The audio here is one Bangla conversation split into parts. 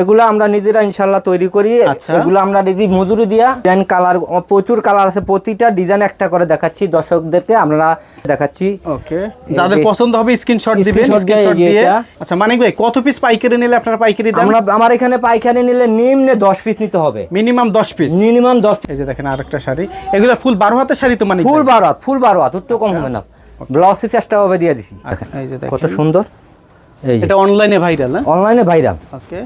এগুলো আমরা নিজেরা ইনশাল্লাহ তৈরি করি। আচ্ছা। এগুলো আমরা নিজে মজুরি দিয়া ডিজাইন কালার প্রচুর কালার আছে। প্রতিটা ডিজাইন একটা করে দেখাচ্ছি দর্শকদেরকে আমরা দেখাচ্ছি। ওকে। যাদের পছন্দ হবে স্ক্রিনশট দিবেন স্ক্রিনশট দিয়ে আচ্ছা মানিক ভাই কত পিস পাইকারি নিলে আপনারা পাইকারি দেন? আমরা আমার এখানে পাইখানি নিলে নিম্নে দশ পিস নিতে হবে। মিনিমাম 10 পিস মিনিমাম দশ এই যে দেখেন আরেকটা শাড়ি। এগুলো ফুল 12 হাতের শাড়ি তো মানিক ফুল ভাই? বারো হাত ফুল বারো হাত একটু কম হবে না। ব্লাউজ পিস এক্সট্রা হবে দিয়ে দিছি। আচ্ছা, এই যে দেখেন। কত সুন্দর। এই এটা অনলাইনে ভাইরাল না? অনলাইনে ভাইরাল ওকে।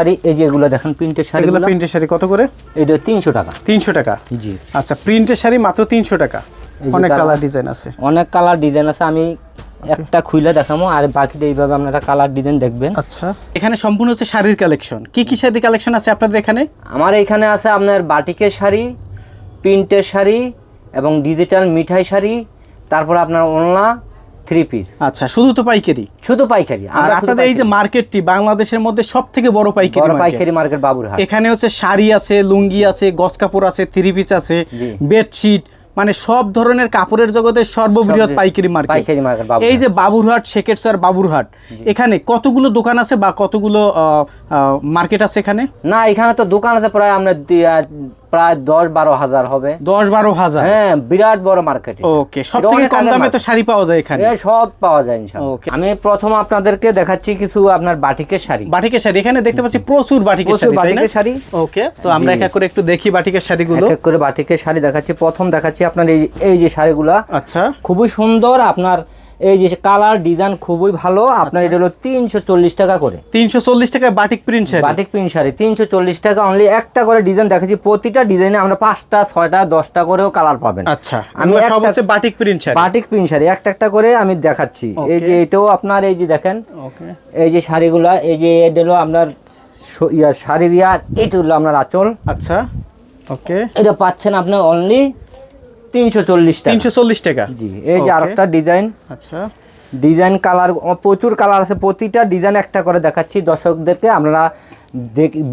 শাড়ি এই যে এগুলো দেখেন প্রিন্টের এগুলো শাড়িগুলো। প্রিন্টের শাড়ি কত করে? এটা তিনশো টাকা। 300 টাকা। জি। আচ্ছা প্রিন্টের শাড়ি মাত্র 300 টাকা। অনেক কালার। ডিজাইন আছে। অনেক কালার ডিজাইন আছে আমি একটা খুলে দেখাবো আর বাকিটা এইভাবে আপনারা কালার ডিজাইন দেখবেন। আচ্ছা। এখানে সম্পূর্ণ হচ্ছে শাড়ির কালেকশন। কি কি শাড়ির কালেকশন আছে আপনাদের এখানে? আমার এখানে আছে আপনার বাটিকের শাড়ি প্রিন্টের শাড়ি এবং ডিজিটাল মিঠাই শাড়ি তারপর আপনার ওনলা থ্রি পিস আচ্ছা শুধু তো পাইকারি? শুধু পাইকারি আর আপনাদের এই যে। মার্কেটটি বাংলাদেশের মধ্যে সব থেকে বড় পাইকারি বড় পাইকারি মার্কেট বাবুরহাট। এখানে হচ্ছে শাড়ি আছে লুঙ্গি আছে গজ কাপড় আছে থ্রি পিস আছে বেডশিট মানে সব ধরনের কাপড়ের জগতের সর্ববৃহৎ পাইকারি মার্কেট পাইকারি মার্কেট এই যে বাবুরহাট শেখেরচর বাবুরহাট এখানে কতগুলো দোকান আছে বা কতগুলো মার্কেট আছে এখানে? না এখানে তো দোকান আছে প্রায় আহ, প্রায় দশ বারো হাজার হবে। দশ বারো হাজার? হ্যাঁ বিরাট বড় মার্কেট ওকে সব থেকে কম দামে তো শাড়ি পাওয়া যায় এখানে? সব পাওয়া যায় ইনশাআল্লাহ আমি প্রথম আপনাদেরকে দেখাচ্ছি কিছু আপনার বাটিকের শাড়ি। বাটিকের শাড়ি এখানে দেখতে পাচ্ছি প্রচুর বাটিকের শাড়ি বাটিকের শাড়ি। ওকে তো আমরা এক এক করে একটু দেখি বাটিকের শাড়িগুলো। এক এক করে বাটিকের শাড়ি দেখাচ্ছি। প্রথম দেখাচ্ছি আপনার এই এই যে শাড়িগুলা। আচ্ছা। খুবই সুন্দর আপনার এই যে কালার ডিজাইন খুবই ভালো। আপনার এটা হলো তিনশো চল্লিশ টাকা করে। তিনশো চল্লিশ টাকা batik print sari? Batik print sari তিনশো চল্লিশ টাকা অনলি একটা করে ডিজাইন। দেখাচ্ছি প্রতিটা ডিজাইনে আমরা পাঁচটা ছয়টা দশটা করেও কালার পাবেন। আচ্ছা আমি হচ্ছে batik print sari? Batik print sari একটা একটা করে আমি দেখাচ্ছি। এই যে এটাও আপনার এই যে দেখেন এই যে শাড়িগুলা এই যে এটা হলো আপনার শাড়ির ইয়া এটা হলো আপনার আঁচল। আচ্ছা ওকে এটা পাচ্ছেন আপনার অনলি তিনশো চল্লিশ টাকা। তিনশো চল্লিশ টাকা? জি এই যে আরেকটা ডিজাইন আচ্ছা। ডিজাইন কালার প্রচুর কালার আছে। প্রতিটা ডিজাইন একটা করে দেখাচ্ছি। দর্শকদেরকে আপনারা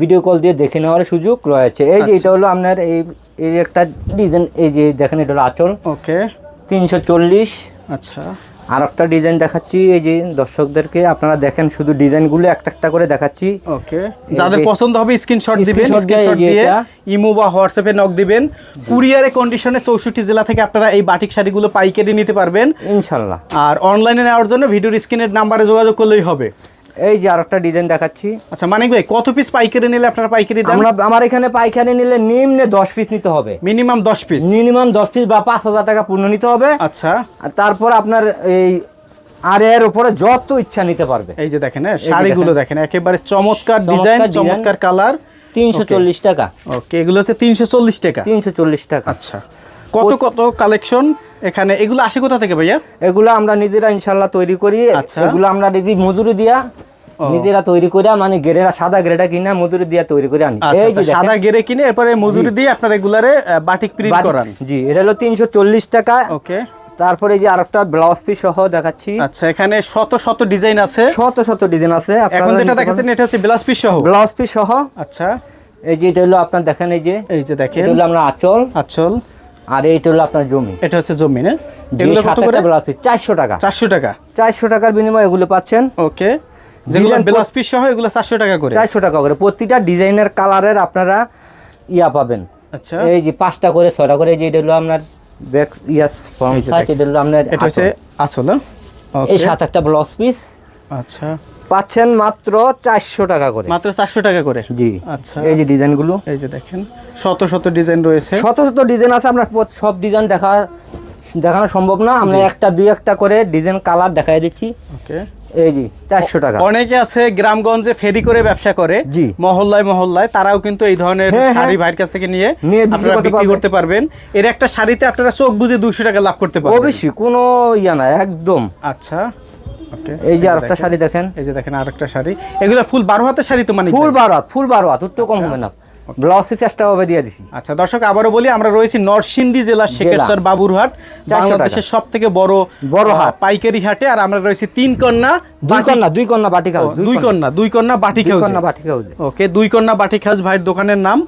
ভিডিও কল দিয়ে দেখে নেওয়ার সুযোগ রয়েছে। এই যে আচ্ছা। এটা হলো আপনার এই এই একটা ডিজাইন এই যে দেখেন এটা হলো আচল। ওকে তিনশো চল্লিশ। আচ্ছা। আর একটা ডিজাইন দেখাচ্ছি এই যে দর্শকদেরকে আপনারা দেখেন শুধু ডিজাইনগুলো একটা একটা করে দেখাচ্ছি। ওকে যাদের পছন্দ হবে স্ক্রিনশট দিবেন স্ক্রিনশট দিয়ে ইমো বা হোয়াটসঅ্যাপে নক দিবেন। কুরিয়ারে কন্ডিশনে চৌষট্টি জেলা থেকে আপনারা এই বাটিক শাড়িগুলো পাইকারি নিতে পারবেন। ইনশাল্লাহ। আর অনলাইনে নেওয়ার জন্য ভিডিওর স্ক্রিনের নাম্বারে যোগাযোগ করলেই হবে। এই যে আর একটা ডিজাইন দেখাচ্ছি। আচ্ছা মানিক ভাই কত পিস পাইকারি নিলে আপনারা পাইকারি দেন? আমরা আমার এখানে পাইখানি নিলে নিম্নে দশ পিস নিতে হবে। মিনিমাম দশ পিস মিনিমাম দশ পিস বা পাঁচ হাজার টাকা পূর্ণ নিতে হবে। আচ্ছা। আর তারপর আপনার এই আর এর উপরে যত ইচ্ছা নিতে পারবে। এই যে দেখেন হ্যাঁ শাড়িগুলো দেখেন। একেবারে চমৎকার ডিজাইন চমৎকার কালার তিনশো চল্লিশ টাকা। ওকে এগুলো হচ্ছে তিনশো চল্লিশ টাকা। তিনশো চল্লিশ টাকা। আচ্ছা। কত কত কালেকশন এখানে এগুলো আসে কোথা থেকে ভাইয়া? এগুলো আমরা নিজেরা ইনশাল্লাহ তৈরি করি। আচ্ছা। এগুলো আমরা নিজে মজুরি দিয়া নিজেরা তৈরি করে মানে গেরেরা সাদা গেরেটা কিনা মজুরি দিয়া তৈরি করে আনি। আচ্ছা, এই যে আচ্ছা, সাদা গেরে কিনে এরপরে মজুরি দিয়ে আপনার রেগুলারে বাটিক প্রিন্ট করান। জি এটা হলো তিনশো চল্লিশ টাকা। ওকে। তারপরে এই যে আরেকটা ব্লাউজ পিস সহ দেখাচ্ছি। আচ্ছা এখানে শত শত ডিজাইন আছে। শত শত ডিজাইন আছে। এখন যেটা দেখাচ্ছেন এটা হচ্ছে ব্লাউজ পিস সহ। ব্লাউজ পিস সহ। আচ্ছা। এই যে এটা হলো আপনার দেখেন এই যে। এই যে দেখেন। এটা হলো আমরা আঁচল। আচল। আর এইটা হলো আপনার জমি। এটা হচ্ছে জমি না? এগুলো কত করে? ব্লাউজ পিস চারশো টাকা। চারশো টাকা। চারশো টাকার বিনিময়ে এগুলো পাচ্ছেন। ওকে। যেগুলো ব্লাউজ পিস সহ এগুলো চারশো টাকা করে। চারশো টাকা করে। প্রতিটা ডিজাইনের কালারের আপনারা ইয়া পাবেন। আচ্ছা। এই যে পাঁচটা করে ছয়টা করে এই যে এটা হলো আপনার ব্যাক ইয়াস দেখেন। এটা হলো আপনার এটা হচ্ছে আসল। হ্যাঁ? এই সাত একটা ব্লাউজ পিস আচ্ছা। পাচ্ছেন মাত্র চারশো টাকা করে। মাত্র চারশো টাকা করে? জি। আচ্ছা। এই যে ডিজাইনগুলো। এই যে দেখেন শত শত ডিজাইন রয়েছে। শত শত ডিজাইন আছে আপনার সব ডিজাইন দেখা দেখানো সম্ভব না। আমরা একটা দুই একটা করে ডিজাইন কালার দেখাই দিচ্ছি। ওকে। এই জি চারশো টাকা। অনেকে আছে গ্রামগঞ্জে ফেরি করে ব্যবসা করে জি। মহল্লায় মহল্লায় তারাও কিন্তু এই ধরনের হ্যাঁ, হ্যাঁ। শাড়ি ভাইয়ের কাছ থেকে নিয়ে আপনারা বিক্রি। করতে পারবেন। এর একটা শাড়িতে আপনারা চোখ বুঝে দুশো টাকা লাভ করতে পারবেন। অবশ্যই কোনো ইয়া না একদম। আচ্ছা এই যে আরেকটা শাড়ি দেখেন। এই যে দেখেন আরেকটা শাড়ি। এগুলো ফুল বারো হাতের শাড়ি তো মানে ফুল বারো হাত ফুল বারো হাত একটু কম হবে না। ব্লাউজ পিস এক্সট্রা দিয়ে দিছি। আচ্ছা দর্শক আবারও বলি আমরা রয়েছি নরসিংদী জেলা শেখেশ্বর বাবুরহাট বাংলাদেশের সব থেকে বড় বড় হাট। পাইকারি হাটে আর আমরা রয়েছি তিন কন্যা দুই কন্যা দুই কন্যা বাটি খাও ও, দুই কন্যা। দুই কন্যা বাটি দুই কন্যা বাটি খাও ওকে দুই কন্যা বাটিক হাউস ভাইয়ের দোকানের নাম।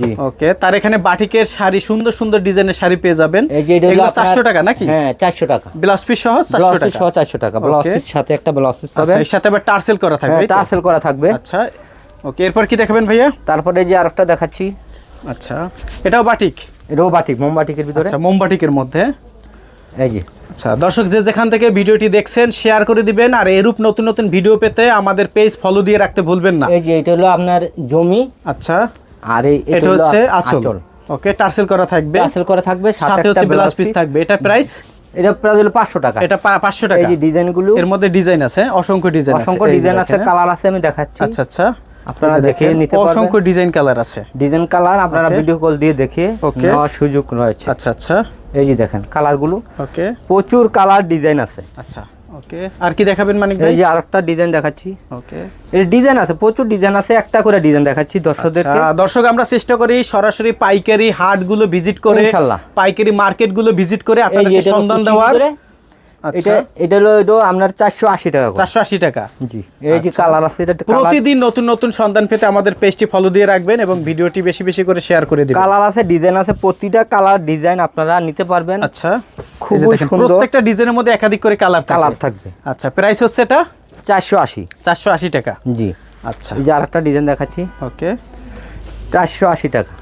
জি। ওকে তার এখানে বাটিকের শাড়ি সুন্দর সুন্দর ডিজাইনের শাড়ি পেয়ে যাবেন। এগুলো চারশো টাকা নাকি? হ্যাঁ চারশো টাকা। ব্লাউজ পিস সহ চারশো টাকা। চারশো টাকা। ব্লাউজ পিস সাথে একটা ব্লাউজ পিস আচ্ছা পাবেন। এর সাথে আবার টার্সেল করা থাকবে হ্যাঁ? টার্সেল করা থাকবে। আচ্ছা ওকে এরপর কি দেখাবেন ভাইয়া? তারপরে যে আরেকটা দেখাচ্ছি। আচ্ছা এটাও বাটিক? এটাও বাটিক মোমবাটিকের ভিতরে। আচ্ছা মোমবাটিকের মধ্যে। এই যে। আচ্ছা দর্শক যে যেখান থেকে ভিডিওটি দেখছেন শেয়ার করে দিবেন আর এরূপ নতুন নতুন ভিডিও পেতে আমাদের পেজ ফলো দিয়ে রাখতে ভুলবেন না। এই যে এটা হলো আপনার জমি। আচ্ছা আর এই এটা হচ্ছে আসল। ওকে টার্সেল করা থাকবে। আসল করা থাকবে সাথে হচ্ছে ব্লাউজ পিস থাকবে। এটা প্রাইস এটা প্রায় হলো পাঁচশো টাকা। এটা পা- পাঁচশো এই যে ডিজাইনগুলো এর মধ্যে ডিজাইন আছে অসংখ্য ডিজাইন আছে। অসংখ্য ডিজাইন আছে কালার আছে আমি দেখাচ্ছি। আচ্ছা আচ্ছা। আপনারা দেখে নিতে পারবেন। অসংখ্য ডিজাইন কালার আছে। ডিজাইন কালার আপনারা ভিডিও কল দিয়ে দেখে নেওয়ার সুযোগ রয়েছে। আচ্ছা আচ্ছা। এই যে দেখেন কালারগুলো। ওকে প্রচুর কালার ডিজাইন আছে। আচ্ছা ওকে আর কি দেখাবেন মানিক ভাই? এই যে আরেকটা ডিজাইন দেখাচ্ছি। ওকে এর ডিজাইন আছে প্রচুর ডিজাইন আছে একটা করে ডিজাইন দেখাচ্ছি দর্শকদেরকে। আচ্ছা, দর্শক আমরা চেষ্টা করি সরাসরি পাইকারি হাটগুলো ভিজিট করে ইনশাল্লাহ। পাইকারি মার্কেটগুলো ভিজিট করে হলো সন্ধান দেওয়ার। এটা এটা হলো এটা আপনার চারশো আশি টাকা চারশো আশি টাকা। জি এই যে কালার আছে এটা প্রতিদিন নতুন নতুন সন্ধান পেতে আমাদের পেজটি ফলো দিয়ে রাখবেন এবং ভিডিওটি বেশি বেশি করে শেয়ার করে দিবেন। কালার আছে ডিজাইন আছে প্রতিটা কালার ডিজাইন আপনারা নিতে পারবেন। আচ্ছা। দেখেন, সুন্দর। প্রত্যেকটা ডিজাইনের মধ্যে একাধিক করে কালার কালার থাকবে। আচ্ছা প্রাইস হচ্ছে এটা? চারশো আশি। চারশো আশি টাকা। জি। আচ্ছা। এই যে আরেকটা ডিজাইন দেখাচ্ছি। ওকে চারশো আশি টাকা।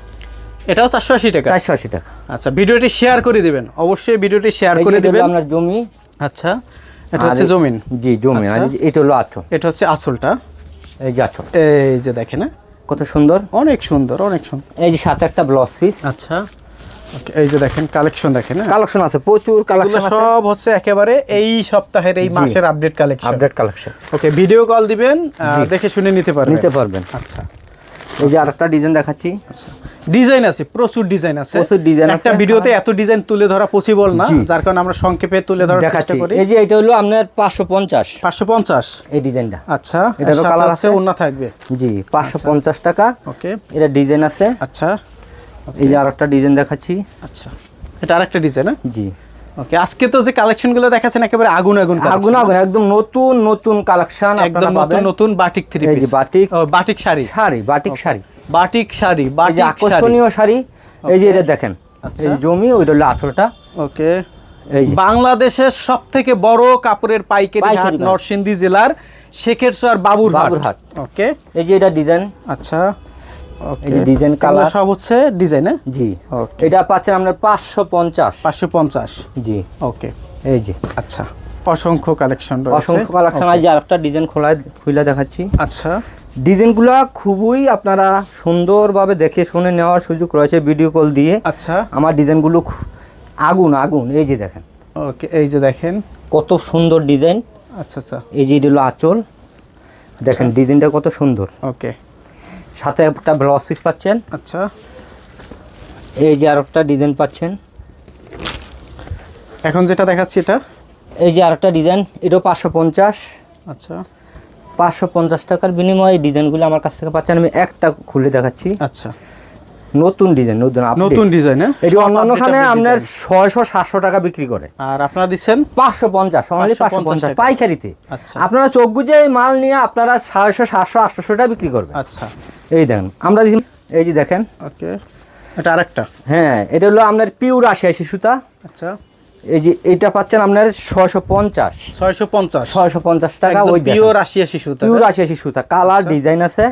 এটাও চারশো আশি টাকা? চারশো আশি টাকা। আচ্ছা ভিডিওটি শেয়ার করে দিবেন। অবশ্যই ভিডিওটি শেয়ার করে দিবেন। আপনার জমি। আচ্ছা এটা হচ্ছে জমিন? জি জমি আর আচ্ছা। এটা হলো আচল। এটা হচ্ছে আসলটা এই যে আচল। এই যে দেখেন হ্যাঁ? কত সুন্দর? অনেক সুন্দর অনেক সুন্দর। এই যে সাথে একটা ব্লাউজ পিস আচ্ছা। ওকে এই যে দেখেন কালেকশন দেখেন হ্যাঁ? কালেকশন আছে প্রচুর কালেকশন আছে। সব হচ্ছে একেবারে এই সপ্তাহের এই মাসের update collection update collection okay video call দিবেন দেখে শুনে নিতে পারবেন। নিতে পারবেন। আচ্ছা। এই যে আরেকটা ডিজাইন দেখাচ্ছি। আচ্ছা। ডিজাইন আছে প্রচুর ডিজাইন আছে। প্রচুর ডিজাইন একটা ভিডিওতে এত ডিজাইন তুলে ধরা পসিবল না যার কারণে আমরা সংক্ষেপে তুলে ধরার চেষ্টা করি। এই যে এটা হলো আপনার পাঁচশো পঞ্চাশ। পাঁচশো পঞ্চাশ? এই ডিজাইনটা আচ্ছা এটারও কালার আছে? অন্য থাকবে। জি পাঁচশো পঞ্চাশ টাকা। ওকে। এটা ডিজাইন আছে। আচ্ছা। এই যে আরেকটা ডিজাইন দেখাচ্ছি। আচ্ছা। এটা আরেকটা ডিজাইন হ্যাঁ? জি। ওকে আজকে তো যে কালেকশনগুলো দেখাচ্ছেন একেবারে আগুন আগুন আগুন আগুন একদম নতুন নতুন কালেকশন একদম নতুন নতুন batik three piece batik batik sari. Sari batik sari. Batik sari batik আকর্ষণীয় শাড়ি এই যে এটা দেখেন। আচ্ছা। এই জমি ওইটা হলো আঁচলটা ওকে এই বাংলাদেশের সব থেকে বড় কাপড়ের পাইকারি হাট হাট। নরসিংদী জেলার শেখেরচর বাবুরহাট। বাবুরহাট। ওকে এই যে এটা ডিজাইন আচ্ছা। ডিজাইন কালার সব হচ্ছে ডিজাইন জি। ওকে এটা পাচ্ছেন আপনার পাঁচশো পঞ্চাশ। পাঁচশো পঞ্চাশ? জি। ওকে এই যে। আচ্ছা। অসংখ্য কালেকশন রয়েছে। অসংখ্য কালেকশন আছে আরেকটা ডিজাইন খোলা খুলে দেখাচ্ছি। আচ্ছা। ডিজাইনগুলো খুবই আপনারা সুন্দরভাবে দেখে শুনে নেওয়ার সুযোগ রয়েছে ভিডিও কল দিয়ে। আচ্ছা। আমার ডিজাইনগুলো আগুন আগুন। এই যে দেখেন। ওকে এই যে দেখেন। কত সুন্দর ডিজাইন আচ্ছা আচ্ছা। এই যে হলো আঁচল। দেখেন ডিজাইনটা কত সুন্দর। ওকে সাথে একটা ব্লাউজ পিস পাচ্ছেন। আচ্ছা। এই যে আর একটা ডিজাইন পাচ্ছেন। এখন যেটা দেখাচ্ছি এটা? এই যে আর একটা ডিজাইন এটাও পাঁচশো পঞ্চাশ। আচ্ছা। পাঁচশো পঞ্চাশ টাকার বিনিময়ে এই ডিজাইনগুলো আমার কাছ থেকে পাচ্ছেন। আমি একটা খুলে দেখাচ্ছি। আচ্ছা। নতুন ডিজাইন নতুন। নতুন ডিজাইন হ্যাঁ? এটি সব অন্যান্যখানে আপনার ছয়শো সাতশো টাকা বিক্রি করে। আর আপনারা দিচ্ছেন? পাঁচশো পঞ্চাশ অনলি পাঁচশো পঞ্চাশ পাইকারিতে। আচ্ছা। আপনারা চোখ গুজে এই মাল নিয়ে আপনারা ছয়শো সাতশো আটশোশো টাকা বিক্রি করবেন। আচ্ছা। এই দেখেন আমরা এই যে দেখেন। ওকে এটা আরেকটা। হ্যাঁ এটা হলো আপনার পিউর আশি আশি সুতা আচ্ছা। এই যে এটা পাচ্ছেন আপনার ছয়শো পঞ্চাশ। ছয়শো পঞ্চাশ। ছয়শো পঞ্চাশ টাকা ওই পিওর আশি আশি সুতা পিউর আশি আশি সুতা। কালার ডিজাইন আছে।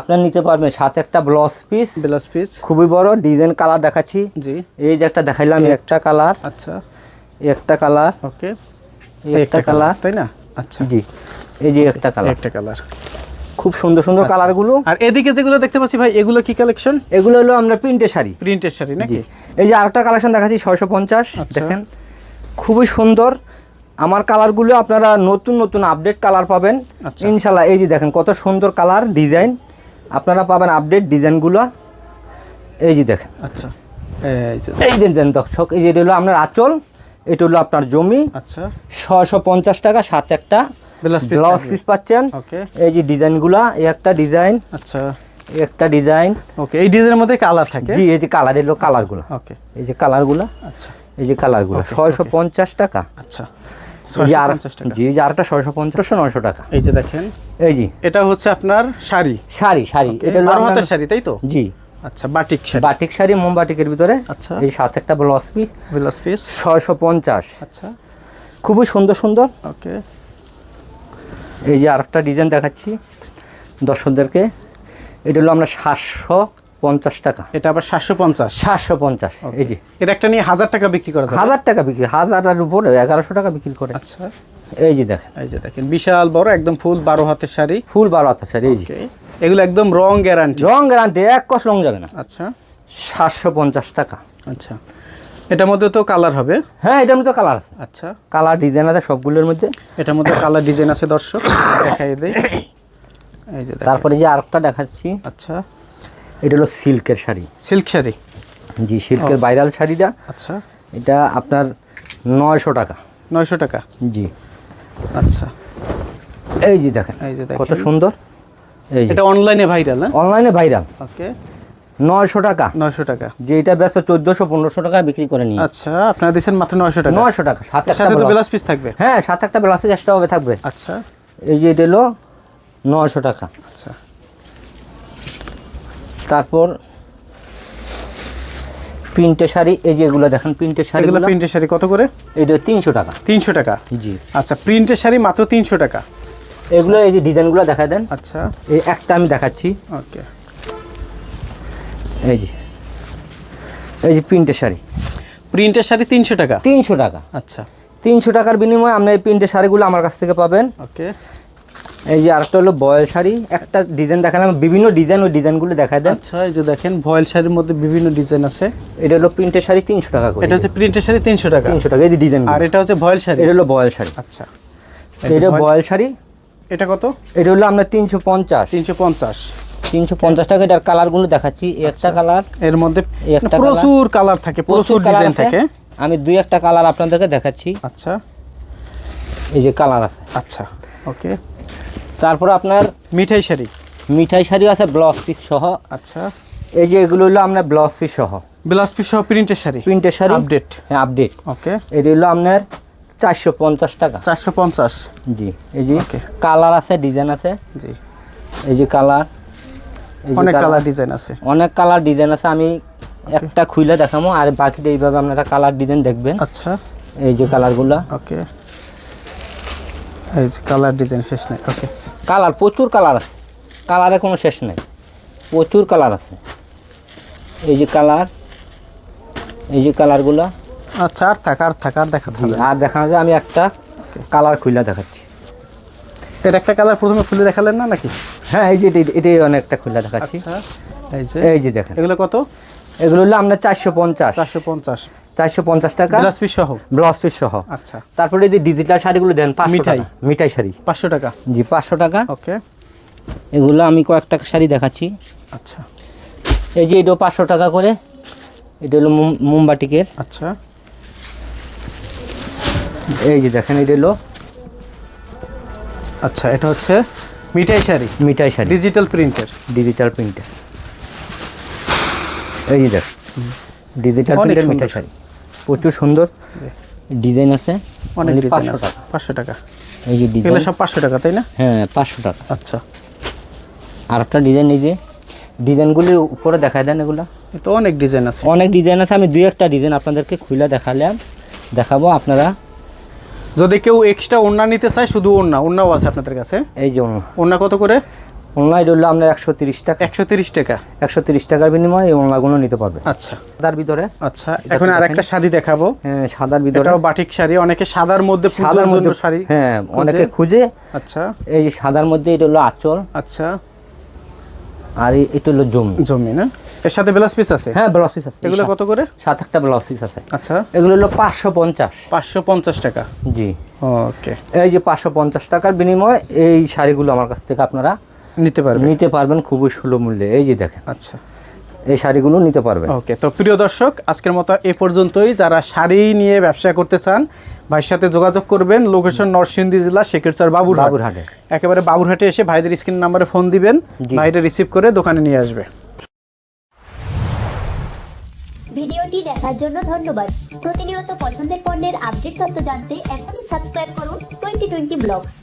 আপনার নিতে পারবেন সাথে একটা ব্লাউজ পিস ব্লাউজ পিস খুবই বড় ডিজাইন কালার দেখাচ্ছি। জি। এই যে একটা দেখাইলাম একটা কালার আচ্ছা। একটা কালার ওকে একটা কালার তাই না? আচ্ছা। জি। এই যে একটা কালার একটা কালার খুব সুন্দর সুন্দর কালারগুলো আর এদিকে যেগুলো দেখতে পাচ্ছি ভাই এগুলো কি কালেকশন এগুলো হলো আমরা প্রিন্টের শাড়ি। প্রিন্টের শাড়ি নাকি? এই যে আরেকটা কালেকশন দেখাচ্ছি ছয়শো পঞ্চাশ। আচ্ছা। দেখেন। খুবই সুন্দর। আমার কালারগুলো আপনারা নতুন নতুন আপডেট কালার পাবেন। আচ্ছা। ইনশাল্লাহ এই যে দেখেন কত সুন্দর কালার ডিজাইন আপনারা পাবেন আপডেট ডিজাইনগুলো এই যে দেখেন। আচ্ছা। এই দেন দর্শক এই যে এটা হলো আপনার আঁচল। এটা হলো আপনার জমি। আচ্ছা। ছয়শো পঞ্চাশ টাকা সাত একটা ব্লাউজ পিস পাচ্ছেন। এই যে ডিজাইনগুলা এই একটা ডিজাইন আচ্ছা। এই একটা ডিজাইন ওকে এই ডিজাইনের মধ্যে কালার থাকে? জি এই যে কালার এলো কালারগুলো ওকে এই যে কালারগুলা আচ্ছা। এই যে কালারগুলো ছয়শো পঞ্চাশ টাকা। আচ্ছা জি ছয়শো পঞ্চাশশো নয়শো টাকা। এই যে দেখেন এই জি। এটা হচ্ছে আপনার শাড়ি। শাড়ি শাড়ি। এটা বারো হাতের শাড়ি তাই তো? জি। আচ্ছা বাটিক শাড়ি। বাটিক শাড়ি মোমবাটিকের ভিতরে। আচ্ছা। এই সাথে একটা ব্লাউজ পিস ব্লাউজ পিস ছয়শো পঞ্চাশ। আচ্ছা। খুবই সুন্দর সুন্দর। ওকে এই যে আরেকটা ডিজাইন দেখাচ্ছি দর্শকদেরকে। এটা হলো আমরা সাতশো পঞ্চাশ টাকা। এটা আবার সাতশো পঞ্চাশ? সাতশো পঞ্চাশ এই যে। এর একটা নিয়ে হাজার টাকা বিক্রি করা হাজার টাকা বিক্রি হাজারের উপরে এগারোশো টাকা বিক্রি করে। আচ্ছা। এই যে দেখেন। এই যে দেখেন বিশাল বড় একদম ফুল বারো হাতের শাড়ি। ফুল বারো হাজার স্যার এই যে। এগুলো একদম রং গ্যারান্টি রং গ্যারান্টি এক কষ রং যাবে না। আচ্ছা। সাতশো পঞ্চাশ টাকা। আচ্ছা। এটার মধ্যে তো কালার হবে? হ্যাঁ এটার মধ্যে কালার আছে। আচ্ছা। কালার ডিজাইন আছে সবগুলোর মধ্যে। এটার মধ্যে কালার ডিজাইন আছে দর্শক দেখাই দেই। এই যে। তারপরে যে আরেকটা দেখাচ্ছি। আচ্ছা। এটা হলো সিল্কের শাড়ি। সিল্ক শাড়ি? জি সিল্কের ভাইরাল শাড়িটা। আচ্ছা। এটা আপনার নয়শো টাকা। নয়শো টাকা? জি। আচ্ছা। এই যে দেখেন এই যে কত সুন্দর। এই এটা অনলাইনে ভাইরাল হ্যাঁ? অনলাইনে ভাইরাল। ওকে। নয়শো টাকা। নয়শো টাকা। যে এটা ব্যস্ত চোদ্দোশো পনেরোশো টাকা বিক্রি করে নিয়ে আচ্ছা আপনারা দিচ্ছেন মাত্র নয়শো টাকা। নয়শো টাকা সাত সাথে তো ব্লাউজ। ব্লাউজ পিস থাকবে। হ্যাঁ সাত একটা ব্লাউজের এক্সট্রা হবে থাকবে। আচ্ছা। এই যে এটা হলো নয়শো টাকা। আচ্ছা। তারপর প্রিন্টের শাড়ি এই যে এগুলো দেখেন প্রিন্টের এগুলো শাড়িগুলো প্রিন্টের শাড়ি কত করে? এটা তিনশো টাকা। তিনশো টাকা? জি। আচ্ছা প্রিন্টের শাড়ি মাত্র তিনশো টাকা? এগুলো এই যে ডিজাইনগুলো দেখা দেন। আচ্ছা। এই একটা আমি দেখাচ্ছি। ওকে। এই যে এই যে প্রিন্টের শাড়ি। প্রিন্টের শাড়ি তিনশো টাকা? তিনশো টাকা। আচ্ছা। তিনশো টাকার বিনিময়ে আপনি এই প্রিন্টের শাড়িগুলো আমার কাছ থেকে পাবেন। ওকে। এই যে আরেকটা হলো বয়েল শাড়ি। একটা ডিজাইন দেখালাম বিভিন্ন ডিজাইন ওই ডিজাইনগুলো দেখা দেন। আচ্ছা এই যে দেখেন ভয়েল শাড়ির মধ্যে বিভিন্ন ডিজাইন আছে। এটা হলো প্রিন্টের শাড়ি তিনশো টাকা করে। এটা হচ্ছে প্রিন্টের শাড়ি তিনশো টাকা। তিনশো টাকা এই যে ডিজাইন আর এটা হচ্ছে ভয়েল শাড়ি। এটা হলো বয়েল শাড়ি। আচ্ছা। এটা বয়েল শাড়ি। এটা কত? এটা হলো আমরা তিনশো পঞ্চাশ। তিনশো পঞ্চাশ। তিনশো পঞ্চাশ টাকা এটার কালারগুলো দেখাচ্ছি। একটা কালারের মধ্যে একটা প্রচুর কালার থাকে প্রচুর ডিজাইন থাকে। আমি দুই একটা কালার আপনাদেরকে দেখাচ্ছি। আচ্ছা। এই যে কালার আছে। আচ্ছা ওকে। তারপর আপনার মিঠাই শাড়ি? মিঠাই শাড়ি আছে ব্লাউজ পিস সহ। আচ্ছা। এই যে এগুলো হলো আপনার ব্লাউজ পিস সহ। ব্লাউজ পিস সহ প্রিন্টের শাড়ি? প্রিন্টের শাড়ি। আপডেট হ্যাঁ আপডেট ওকে এটা হলো আপনার চারশো পঞ্চাশ টাকা। চারশো পঞ্চাশ? জি এই যে কালার আছে ডিজাইন আছে। জি। এই যে কালার অনেক কালার ডিজাইন আছে। অনেক কালার ডিজাইন আছে আমি একটা খুলে দেখাবো আর বাকিটা এইভাবে আপনারা কালার ডিজাইন দেখবেন। আচ্ছা। এই যে কালারগুলো ওকে এই যে কালার ডিজাইন শেষ নাই। ওকে কালার প্রচুর কালার আছে। কালারে কোনো শেষ নেই। প্রচুর কালার আছে। এই যে কালার এই যে কালারগুলো। আচ্ছা আর থাক আর থাক আর দেখাতে হবে আর দেখা যায় আমি একটা কালার খুলে দেখাচ্ছি। এর একটা কালার প্রথমে খুলে দেখালেন না নাকি? হ্যাঁ এই যে এটি- এটাই অনেকটা খুলে দেখাচ্ছি। আচ্ছা এই যে। এই যে দেখেন। এগুলো কত? এগুলো হলো আপনার চারশো পঞ্চাশ। চারশো পঞ্চাশ। চারশো পঞ্চাশ টাকা। ব্লাউজ পিস সহ? ব্লাউজ পিস সহ। আচ্ছা। তারপরে যে ডিজিটাল শাড়িগুলো দেন মিঠাই। মিঠাই শাড়ি। পাঁচশো টাকা? জি পাঁচশো টাকা। ওকে। এগুলো আমি কয়েকটা শাড়ি দেখাচ্ছি। আচ্ছা। এই যে এটাও পাঁচশো টাকা করে। এটা হলো মোম- মোমবাটিকের আচ্ছা। এই যে দেখেন এটা হলো আচ্ছা এটা হচ্ছে মিঠাই শাড়ি। মিঠাই শাড়ি। ডিজিটাল প্রিন্টের ডিজিটাল প্রিন্টার এই যে দেখ ডিজিটাল প্রিন্টার শাড়ি। প্রচুর সুন্দর। ডিজাইন আছে অনেক ডিজাইন আছে পাঁচশো টাকা। এই যে ডিজাইন সব পাঁচশো টাকা তাই না? হ্যাঁ পাঁচশো টাকা। আচ্ছা। আর একটা ডিজাইন এই যে উপরে দেখায় দেন এগুলো। তো অনেক ডিজাইন আছে। অনেক ডিজাইন আছে আমি দুই একটা ডিজাইন আপনাদেরকে খুলে দেখালাম। দেখাবো আপনারা। যদি কেউ এক্সট্রা ওড়না নিতে চায় শুধু ওড়না ওড়নাও আছে আপনাদের কাছে। এই যে ওড়না কত করে? অনলাইন হলো আপনার একশো তিরিশ টাকা। একশো তিরিশ টাকা? একশো তিরিশ টাকার বিনিময়ে এই ওনলাগুলো নিতে পারবে। আচ্ছা। সাদার ভিতরে। আচ্ছা এখন আর একটা শাড়ি দেখাবো। হ্যাঁ, সাদার ভিতরে। বাটিক শাড়ি অনেকে সাদার মধ্যে সাদার মধ্যে শাড়ি হ্যাঁ অনেকে খুঁজে। আচ্ছা। এই যে সাদার মধ্যে এটা হলো আঁচল। আচ্ছা। আর এটা হলো জমি। জমি না? এর সাথে ব্লাউজ পিস আছে? হ্যাঁ ব্লাউজ পিস আছে। এগুলো কত করে? সাত একটা ব্লাউজ পিস আছে। আচ্ছা। এগুলো হলো পাঁচশো পঞ্চাশ। পাঁচশো পঞ্চাশ টাকা? জি। ওকে। এই যে পাঁচশো পঞ্চাশ টাকার বিনিময়ে এই শাড়িগুলো আমার কাছ থেকে আপনারা নিতে পারবেন? নিতে পারবেন খুবই সুলভ মূল্যে। এই যে দেখেন। আচ্ছা। এই শাড়িগুলো নিতে পারবেন। ওকে তো প্রিয় দর্শক আজকের মতো এ পর্যন্তই। যারা শাড়ি নিয়ে ব্যবসা করতে চান ভাইয়ের সাথে যোগাযোগ করবেন। লোকেশন নরসিংদী জেলা শেখেরচর বাবুর বাবুরহাটে। একেবারে বাবুরহাটে এসে ভাইদের স্ক্রিন নাম্বারে ফোন দিবেন। জি। ভাইটা রিসিভ করে দোকানে নিয়ে আসবে। ভিডিওটি দেখার জন্য ধন্যবাদ। প্রতিনিয়ত পছন্দের পণ্যের আপডেট তথ্য জানতে এখনই সাবস্ক্রাইব করুন টোয়েন্টি টোয়েন্টি ব্লগস।